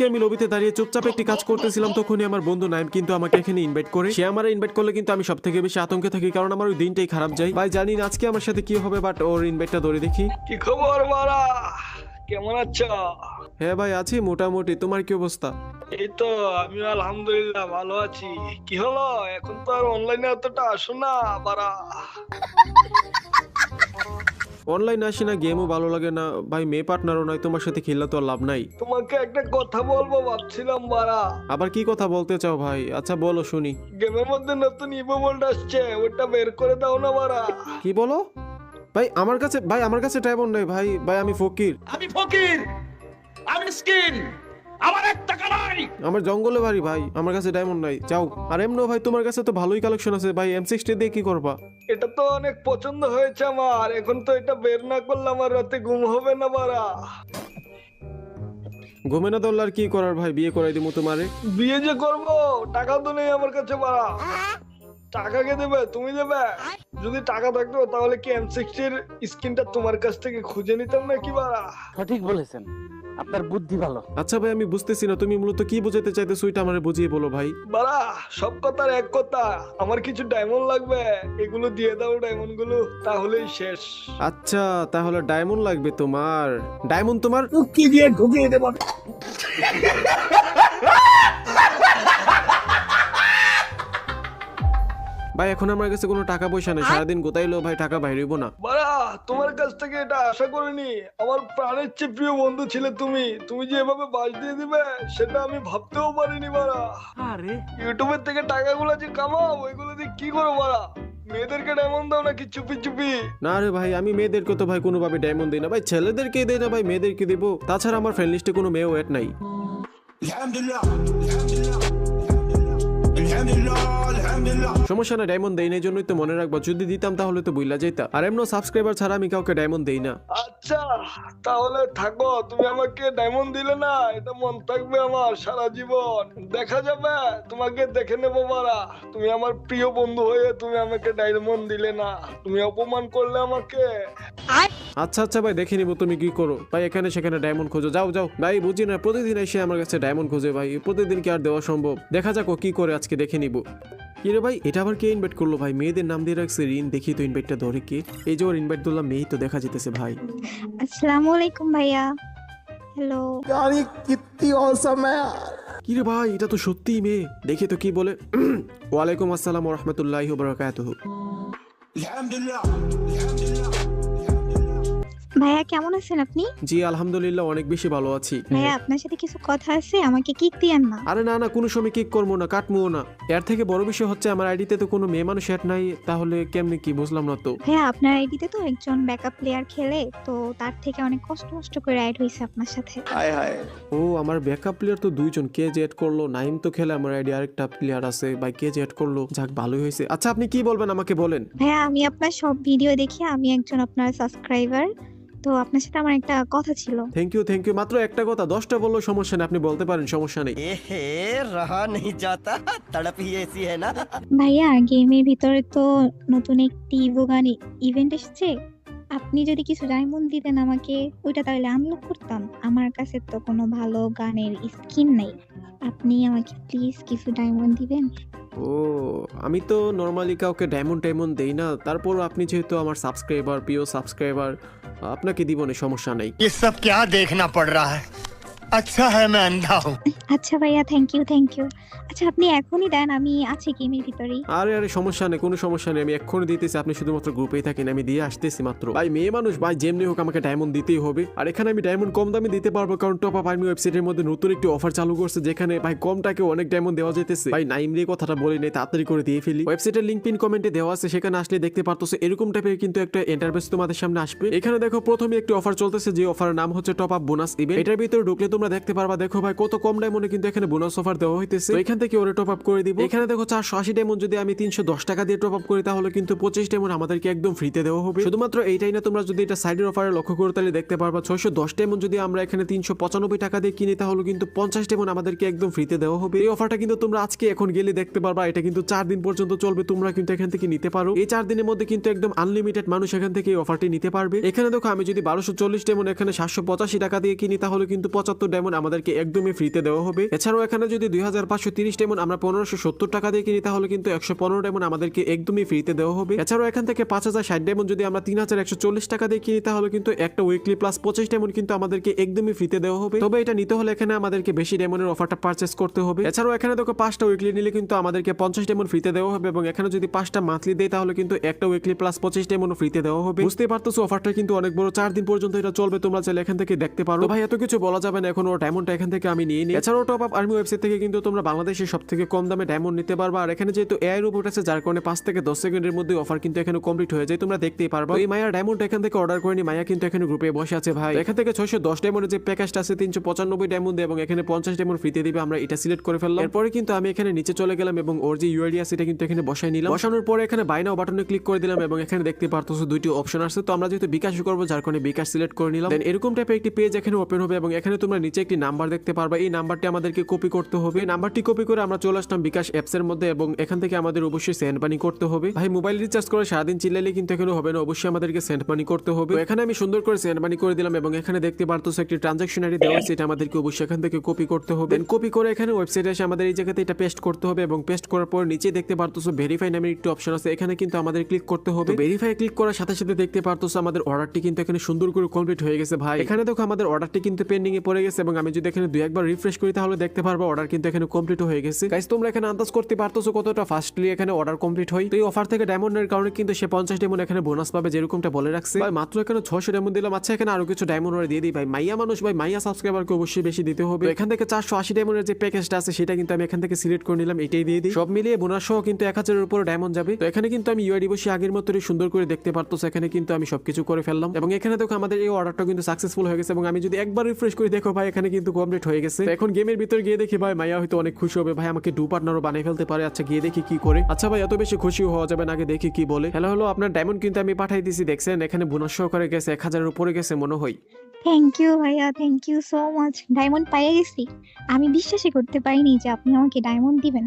আজকে আমি লবিতে দাঁড়িয়ে চুপচাপ একটি কাজ করতেছিলাম তখনই আমার বন্ধু নাইম কিন্তু আমাকে এখানে ইনভাইট করে। সে আমার ইনভাইট করলে কিন্তু আমি সব থেকে বেশি আতঙ্কে থাকি কারণ আমার ওই দিনটাই খারাপ যায়। ভাই জানি না আজকে আমার সাথে কি হবে বাট ওর ইনভাইটটা ধরে দেখি। কি খবর মারা? কেমন আছো? হ্যাঁ ভাই আছি মোটামুটি। তোমার কি অবস্থা? এই তো আমি আলহামদুলিল্লাহ ভালো আছি। কি হলো? এখন তো আর অনলাইনে অতটা আসো না বারা অনলাইন আসি না গেমও ভালো লাগে না। ভাই মেয়ে পার্টনারও নয় তোমার সাথে খেললে তো আর লাভ নাই। তোমাকে একটা কথা বলব ভাবছিলাম বারা আবার কি কথা বলতে চাও ভাই? আচ্ছা বলো শুনি। গেমের মধ্যে নতুন ইভো মোল্ড আসছে ওটা বের করে দাও না বারা কি বলো? ভাই আমার কাছে ভাই আমার কাছে ডায়মন্ড নাই ভাই। ভাই আমি ফকির। আমি ফকির আমি স্কিন আমার এক টাকা নাই আমার জঙ্গলে বাড়ি ভাই আমার কাছে ডায়মন্ড নাই। যাও। আর এমনও ভাই তোমার কাছে তো ভালোই কালেকশন আছে ভাই এম সিক্সটি দিয়ে কি করবা? এটা তো অনেক পছন্দ হয়েছে আমার। এখন তো এটা বের না করলে আমার রাতে ঘুম হবে না বারা ঘুমে না দল আর কি করার ভাই? বিয়ে করাই দিমু তোমারে। বিয়ে যে করব টাকা তো নেই আমার কাছে বাড়া। টাকা কে দেবে? তুমি দেবে? যদি টাকা থাকতো তাহলে কি এম সিক্সটির স্কিনটা তোমার কাছ থেকে খুঁজে নিতাম না কি বাড়া? সঠিক বলেছেন। আপনার বুদ্ধি ভালো। আচ্ছা ভাই আমি বুঝতেছি না। তুমি মূলত কি বোঝাতে চাইতেছো ওইটা আমারে বুঝিয়ে বলো ভাই। বাড়া সব কথার এক কথা আমার কিছু ডায়মন্ড লাগবে। এগুলো দিয়ে দাও ডায়মন্ডগুলো তাহলেই শেষ। আচ্ছা তাহলে ডায়মন্ড লাগবে তোমার। ডায়মন্ড তোমার কি দিয়ে ঢুকিয়ে দেবো। ভাই এখন আমার কাছে কোনো টাকা পয়সা নেই। সারাদিন গোতাইলো ভাই টাকা না। বাড়া তোমার কাছ থেকে এটা আশা করিনি। আমার প্রাণের চেয়ে প্রিয় বন্ধু ছিলে তুমি। তুমি যে এভাবে বাস দিয়ে দিবে সেটা আমি ভাবতেও পারিনি বাড়া আরে। ইউটিউবের থেকে টাকাগুলো যে কামাও ওইগুলো দিয়ে কি করো বাড়া মেয়েদেরকে ডায়মন্ড দাও নাকি চুপি চুপি? না রে ভাই আমি মেয়েদেরকে তো ভাই কোনোভাবে ডায়মন্ড দিই না। ভাই ছেলেদেরকে দেই না ভাই মেয়েদেরকে দেবো। তাছাড়া আমার ফ্রেন্ড লিস্টে কোনো মেয়েও অ্যাড নাই। সমস্যা না ডায়মন্ড দেই না জন্যই তো মনে রাখবা যদি দিতাম তাহলে তো বুইলা যাইতা। আর এমন সাবস্ক্রাইবার ছাড়া আমি কাউকে ডায়মন্ড দেই না। আচ্ছা তাহলে থাকো তুমি আমাকে ডায়মন্ড দিলে না এটা মন থাকবে আমার সারা জীবন। দেখা যাবে তোমাকে দেখে নেব বারা। তুমি আমার প্রিয় বন্ধু হয়ে তুমি আমাকে ডায়মন্ড দিলে না। তুমি অপমান করলে আমাকে। আচ্ছা আচ্ছা ভাই দেখে নিবো তুমি কি করো। ভাই এখানে সেখানে ডায়মন্ড খোঁজো। যাও যাও। ভাই বুঝি না প্রতিদিন এসে আমার কাছে ডায়মন্ড খোঁজে ভাই। প্রতিদিন কি আর দেওয়া সম্ভব? দেখা যাক ও কি করে আজকে দেখে নিব। কি রে ভাই এটা আবার কে ইনভাইট করলো ভাই মেয়েদের নাম দিয়ে রাখছে রিন দেখি তো ইনভাইটটা ধরে কে এই যে ওর ইনভাইট দিলাম মেয়েই তো দেখা যেতেছে ভাই আসসালামু আলাইকুম ভাইয়া হ্যালো यार ये कितनी औसम है यार কি রে ভাই এটা তো সত্যিই মেয়ে দেখি তো কি বলে ওয়ালাইকুম আসসালাম রহমতুল্লাহ বরকাতুহ ভাইয়া কেমন আছেন আপনি? জি আলহামদুলিল্লাহ অনেক বেশি ভালো আছি। ভাইয়া আপনার সাথে কিছু কথা আছে? আমাকে কিক দিয়েন না। আরে না না কোনো সময় কিক করব না কাটমুও না। এর থেকে বড় বিষয় হচ্ছে আমার আইডিতে তো কোনো মেয়ে মানুষ এট নাই তাহলে কেমনে কি বুঝলাম না তো। হ্যাঁ আপনার আইডিতে তো একজন ব্যাকআপ প্লেয়ার খেলে তো তার থেকে অনেক কষ্ট কষ্ট করে অ্যাড হইছে আপনার সাথে। হায় হায়। ও আমার ব্যাকআপ প্লেয়ার তো দুইজন কে যে এড করল নাইম তো খেলে আমার আইডি আরেকটা প্লেয়ার আছে বা কে যে এড করল যাক ভালোই হয়েছে আচ্ছা আপনি কি বলবেন আমাকে বলেন। হ্যাঁ আমি আপনার সব ভিডিও দেখি আমি একজন আপনার সাবস্ক্রাইবার তো আপনার সাথে আমার একটা কথা ছিল। থ্যাংক ইউ থ্যাংক ইউ মাত্র একটা কথা দশটা বলল সমস্যা নেই আপনি বলতে পারেন সমস্যা নেই। এহে রাহা নেই যাতা তড়প এসি না। ভাইয়া গেমের ভিতরে তো নতুন একটি ইভোগান ইভেন্ট এসেছে। আপনি যদি কিছু ডায়মন্ড দিতেন আমাকে ওইটা তাহলে আনলক করতাম। আমার কাছে তো কোনো ভালো গানের স্কিন নাই। আপনি আমাকে প্লিজ কিছু ডায়মন্ড দিবেন? ও আমি তো নর্মালি কাউকে ডায়মন্ড টাইমন্ড দেই না। তারপর আপনি যেহেতু আমার সাবস্ক্রাইবার প্রিয় সাবস্ক্রাইবার আপনাকে দিব না সমস্যা নাই ये सब क्या देखना पड़ रहा है আচ্ছা হ্যাঁ ম্যাম দাও আচ্ছা ভাইয়া থ্যাংক ইউ থ্যাংক ইউ আচ্ছা আপনি এখনই দেন আমি আছে গেমের ভিতরেই? আরে আরে সমস্যা নেই কোনো সমস্যা নেই আমি এক্ষুনি দিতেছি আপনি শুধুমাত্র গ্রুপেই থাকেন আমি দিয়ে আসতেছি মাত্র। ভাই মেয়ে মানুষ ভাই যেমনি হোক আমাকে ডায়মন্ড দিতেই হবে। আর এখানে আমি ডায়মন্ড কম দামে দিতে পারব কারণ টপ আপ আর্মি ওয়েবসাইটের মধ্যে নতুন একটি অফার চালু করছে যেখানে ভাই কম টাকে অনেক ডায়মন্ড দেওয়া যেতেছে। ভাই নাইম রে কথাটা বলে নেই তাড়াতাড়ি করে দিয়ে ফেলি। ওয়েবসাইটের লিঙ্ক পিন কমেন্টে দেওয়া আছে সেখানে আসলে দেখতে পারতেছো এরকম টাইপের কিন্তু একটা ইন্টারভেস তোমাদের সামনে আসবে। এখানে দেখো প্রথমে একটি অফার চলতেছে যে অফারের নাম হচ্ছে টপ আপ বোনাস ইভেন্ট এটার ভিতরে ঢুকলে তোমরা দেখতে পারবা, দেখো ভাই, কত কম ডায়মন্ডে কিন্তু এখানে বোনাস অফার দেওয়া হইতেছে। এখান থেকে ওরে টপ আপ করে দিব। এখানে দেখো চারশো আশি ডায়মন্ড যদি আমি তিনশো দশ টাকা দিয়ে টপ আপ করি, তাহলে কিন্তু পঁচিশ ডায়মন্ড আমাদেরকে একদম ফ্রিতে দেওয়া হবে। শুধুমাত্র এইটাই না, তোমরা যদি এটা সাইডের অফারে লক্ষ্য করে তাহলে দেখতে পারবা, ছয়শো দশ ডায়মন্ড যদি আমরা এখানে তিনশো পঁচানব্বই টাকা দিয়ে কিনি, তাহলে কিন্তু পঞ্চাশ ডায়মন্ড আমাদেরকে একদম ফ্রিতে দেওয়া হবে। এই অফারটা কিন্তু তোমরা আজকে এখন গেলে দেখতে পারবা, এটা কিন্তু চার দিন পর্যন্ত চলবে, তোমরা কিন্তু এখান থেকে নিতে পারো। এই চার দিনের মধ্যে কিন্তু একদম আনলিমিটেড মানুষ এখান থেকে এই অফারটি নিতে পারবে। এখানে দেখো আমি যদি বারোশো চল্লিশ ডায়মন্ড এখানে সাতশো পঁচাশি টাকা দিয়ে কিনি, তাহলে কিন্তু পঁচাত্তর ডায়মন্ড আমাদেরকে একদমই ফ্রিতে দেওয়া হবে। এছাড়াও এখানে যদি দুই হাজার পাঁচশো তিরিশ ডায়মন্ড আমরা পনেরোশো সত্তর টাকা দিয়ে কিনি, তাহলে কিন্তু একশো পনেরো ডায়মন্ড আমাদেরকে একদমই ফ্রিতে দেওয়া হবে। এছাড়াও এখান থেকে পাঁচ হাজার ষাট ডায়মন্ড যদি আমরা তিন হাজার একশো চল্লিশ টাকা দিয়ে কিনি, তাহলে কিন্তু একটা উইকলি প্লাস পঁচিশ ডায়মন্ড কিন্তু আমাদেরকে একদমই ফ্রিতে দেওয়া হবে। তবে এটা নিতে হলে এখানে আমাদেরকে বেশি ডায়মন্ডের অফারটা পারচেস করতে হবে। এছাড়াও এখানে দেখো পাঁচটা উইকলি নিলে কিন্তু আমাদেরকে পঞ্চাশ ডায়মন্ড ফ্রিতে দেওয়া হবে এবং এখানে যদি পাঁচটা মান্থলি দেয়, তাহলে কিন্তু একটা উইকলি প্লাস পঁচিশ ডায়মন্ড ফ্রিতে দেওয়া হবে। বুঝতে পারতেছো, অফারটা কিন্তু অনেক বড়। চার দিন পর্যন্ত এটা চলবে, তোমরা চাইলে এখান থেকে দেখতে পারো। ভাই, এত কিছু বলা যাবে না ও ডায়মন্ডটা এখান থেকে আমি নিয়ে নিই এছাড়াও টপ আপ আর্মি ওয়েবসাইট থেকে কিন্তু তোমরা বাংলাদেশের সব থেকে কম দামে ডায়মন্ড নিতে পারবা। আর এখানে যেহেতু এআই রোবট আছে, যার কারণে পাঁচ থেকে দশ সেকেন্ডের মধ্যে অফার কিন্তু এখানে কমপ্লিট হয়ে যায়। তোমরা দেখতেই পারবা। এই মায়ার ডায়মন্ড এখান থেকে অর্ডার করে নি। মায়া কিন্তু এখানে গ্রুপে বসে আছে ভাই। এখান থেকে ছয়শো দশ ডায়মন্ডের যে প্যাকেজটা আছে, তিনশো পঁচানব্বই ডায়মন্ড এবং এখানে পঞ্চাশ ডায়মন্ড ফ্রিতে দিবে, আমরা এটা সিলেক্ট করে ফেললাম। এরপরে কিন্তু আমি এখানে নিচে চলে গেলাম এবং ওর যে ইউআইডি আছে, এটা কিন্তু এখানে বসাই নিলাম। বসানোর পরে এখানে বাইনাও বাটনে ক্লিক করে দিলাম এবং এখানে দেখতে পারতেছো দুইটি অপশন আছে। তো আমরা যেহেতু বিকাশ করব, যার কারণে বিকাশ সিলেক্ট করে নিলাম। এরকম টাইপের একটি পেজ এখানে ওপেন হবে এবং এখানে তোমরা নিচে একটি নাম্বার দেখতে পারবা। এই নাম্বারটি আমাদেরকে কপি করতে হবে। নাম্বারটি কপি করে আমরা চলে আসলাম বিকাশ অ্যাপস এর মধ্যে এবং এখান থেকে আমাদের অবশ্যই সেন্ড মানি করতে হবে। ভাই মোবাইল রিচার্জ করে সারাদিন চিল্লাইলে কিন্তু এখানে হবে না। অবশ্যই আমাদেরকে সেন্ড মানি করতে হবে। এখানে আমি সুন্দর করে সেন্ড মানি করে দিলাম এবং এখানে দেখতে পারতো একটি ট্রানজাকশন আইডি দেওয়া এটা আমাদেরকে অবশ্যই এখান থেকে কপি করতে হবে। দেন কপি করে এখানে ওয়েবসাইটে এসে আমাদের এই জায়গাতে এটা পেস্ট করতে হবে এবং পেস্ট করার পর নিচে দেখতে পারতো ভেরিফাই নামের একটি অপশন আছে। এখানে কিন্তু আমাদের ক্লিক করতে হবে। ভেরিফাই ক্লিক করার সাথে সাথে দেখতে পারতো আমাদের অর্ডারটি কিন্তু এখানে সুন্দর করে কমপ্লিট হয়ে গেছে ভাই। এখানে দেখো আমাদের অর্ডারটি কিন্তু পেন্ডিং এ পড়ে গেছে। এবং আমি যদি এখানে দুই একবার রিফ্রেশ করি, তাহলে দেখতে পারব অর্ডার কিন্তু এখানে কমপ্লিট হয়ে গেছে। গাইস তোমরা এখানে আন্দাজ করতে পারতেছো কতটা ফাস্টলি এখানে অর্ডার কমপ্লিট হয়। এই অফার থেকে ডায়মন্ডের কারণে কিন্তু সে পঞ্চাশ ডায়মন্ড এখানে বোনাস পাবে যেরকমটা বলে রাখছে। মাত্র এখানে ছশো ডায়মন্ড দিলাম। আচ্ছা এখানে আরও কিছু ডায়মন্ড ওরা দিয়ে দিই। ভাই, মাইয়া মানুষ, ভাই, মাইয়া সাবস্ক্রাইবারকে অবশ্যই বেশি দিতে হবে। এখান থেকে চারশো আশি ডায়মন্ডের যে প্যাকেজটা আছে, সেটা কিন্তু আমি এখান থেকে সিলেক্ট করে নিলাম। এটাই দিয়ে দিই। সব মিলিয়ে বোনাস সহ কিন্তু এক হাজারের উপরে ডায়মন্ড যাবে। তো এখানে কিন্তু আমি ইউআইডি বসে আগের মতোই সুন্দর করে দেখতে পারতো এখানে কিন্তু আমি সবকিছু করে ফেললাম। এবং এখানে দেখো আমাদের এই অর্ডারটা কিন্তু সাকসেসফুল হয়ে গেছে। এবং আমি যদি একবার রিফ্রেশ করে, দেখো ভাই এখানে কিন্তু কমপ্লিট হয়ে গেছে। এখন গেমের ভিতরে গিয়ে দেখি ভাই মাইয়া হয়তো অনেক খুশি হবে। ভাই আমাকে ডু পার্টনারও বানিয়ে ফেলতে পারে। আচ্ছা গিয়ে দেখি কি করে। আচ্ছা ভাই এত বেশি খুশি হওয়া যাবে না আগে দেখি কি বলে। হ্যালো হ্যালো আপনার ডায়মন্ড কিন্তু আমি পাঠাই দিছি দেখছেন? এখানে বোনাস সহকারে গেছে এক হাজারের উপরে গেছে মনে হয়। থ্যাংক ইউ ভাইয়া thank you so much diamond পাইয়ে গেছি। আমি বিশ্বাসই করতে পারিনি যে আপনি আমাকে ডায়মন্ড দিবেন।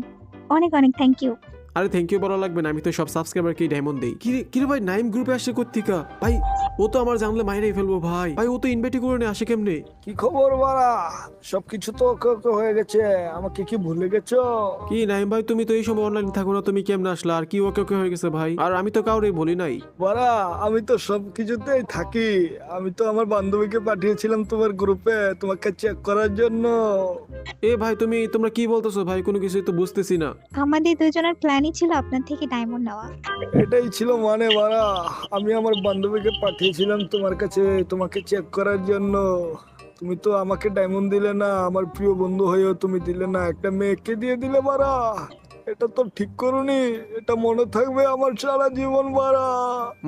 অনেক অনেক থ্যাংক ইউ আরে থ্যাংক ইউ বলা লাগবে না আমি তো সব সাবস্ক্রাইবারকে ডায়মন্ড দেই। কি রে ভাই নাইম গ্রুপে আসছে কোত্তিকা ভাই ও তো আমার জানলে মাইরেই ফেলব ভাই। ভাই ও তো ইনভাইটই করে নিয়ে আসে কেমনে? কি খবর বাড়া সবকিছু তো ওকে ওকে হয়ে গেছে। আমাকে কি ভুলে গেছো? কি নাইম ভাই তুমি তো এই সময় অনলাইন থাকো না তুমি কেমনে আসলা? আর কি ওকে ওকে হয়ে গেছে ভাই? আর আমি তো কাউরে বলি নাই। বাড়া আমি তো সবকিছুতেই থাকি। আমি তো আমার বান্ধবীকে পাঠিয়েছিলাম তোমার গ্রুপে তোমাকে চেক করার জন্য। এ ভাই তুমি তোমরা কি বলতেছো ভাই? কোনো কিছুই তো বুঝতেছি না। আমাদের দুজনের প্ল্যানই ছিল আপনার থেকে ডায়মন্ড নেওয়া? এটাই ছিল মানে বাড়া আমি আমার বান্ধবীকে পাঠিয়েছিলাম তোমার কাছে তোমাকে চেক করার জন্য। তুমি তো আমাকে ডায়মন্ড দিলে না আমার প্রিয় বন্ধু হয়েও তুমি দিলে না। একটা মেয়েকে দিয়ে দিলে বাড়া এটা তো ঠিক করুনি এটা মনে থাকবে আমার সারা জীবন বাড়া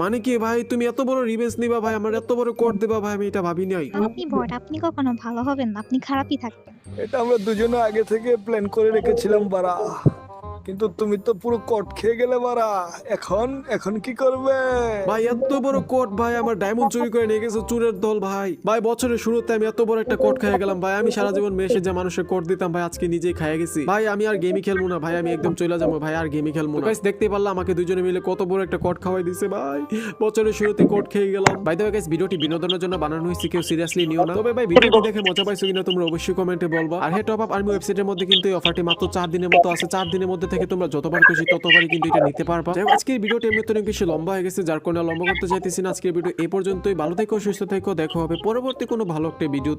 মানে কি ভাই তুমি এত বড় রিভেন্স নিবা ভাই আমার এত বড় কোড দেবা ভাই আমি এটা ভাবি নাই আপনি বট আপনি কখনো ভালো হবেন না আপনি খারাপই থাকবেন। এটা আমরা দুজনে আগে থেকে প্ল্যান করে রেখেছিলাম বাড়া কিন্তু তুমি তো পুরো কট খেয়ে গেলে বাড়া এখন এখন কি করবে? ভাই, এত বড় কোট, ভাই, আমার ডায়মন্ড চুরি করে নিয়ে গেছে চুরের দল, ভাই। ভাই, বছরের শুরুতে আমি এত বড় একটা কোট খেয়ে গেলাম, ভাই। আমি সারা জীবন মেসে যে মানুষের কোট দিতাম, ভাই, আজকে নিজেই খাইয়ে গেছি। ভাই, আমি আর গেমই খেলব না, ভাই। আমি একদম চলে যাব, ভাই, আর গেমই খেলব না। দেখতে পারলাম আমাকে দুজনে মিলে কত বড় একটা কোট খাওয়াই দিছে, ভাই। বছরের শুরুতে কোট খেয়ে গেলাম। ভাই দেখো গাইস ভিডিওটি বিনোদনের জন্য বানানো হয়েছে, কেউ সিরিয়াসলি নিও না। তবে ভাই, ভিডিওটি দেখে মজা পাইছো কিনা তোমরা অবশ্যই কমেন্টে বলবা। আর হ্যাঁ টপ আপ আর্মি ওয়েবসাইটের মধ্যে কিন্তু এই অফারটি মাত্র চার দিনের মতো আছে। চার দিনের মধ্যে থেকে তোমরা যতবার খুশি ততবারই কিন্তু এটা নিতে পারবা। আজকের ভিডিওটি এমনি অনেক বেশি লম্বা হয়ে গেছে, যার কারণে লম্বা করতে চাইতেছি না। আজকের ভিডিও এ পর্যন্তই। ভালো থেকো, সুস্থ থেকো, দেখা হবে পরবর্তী কোনো ভালো একটা ভিডিও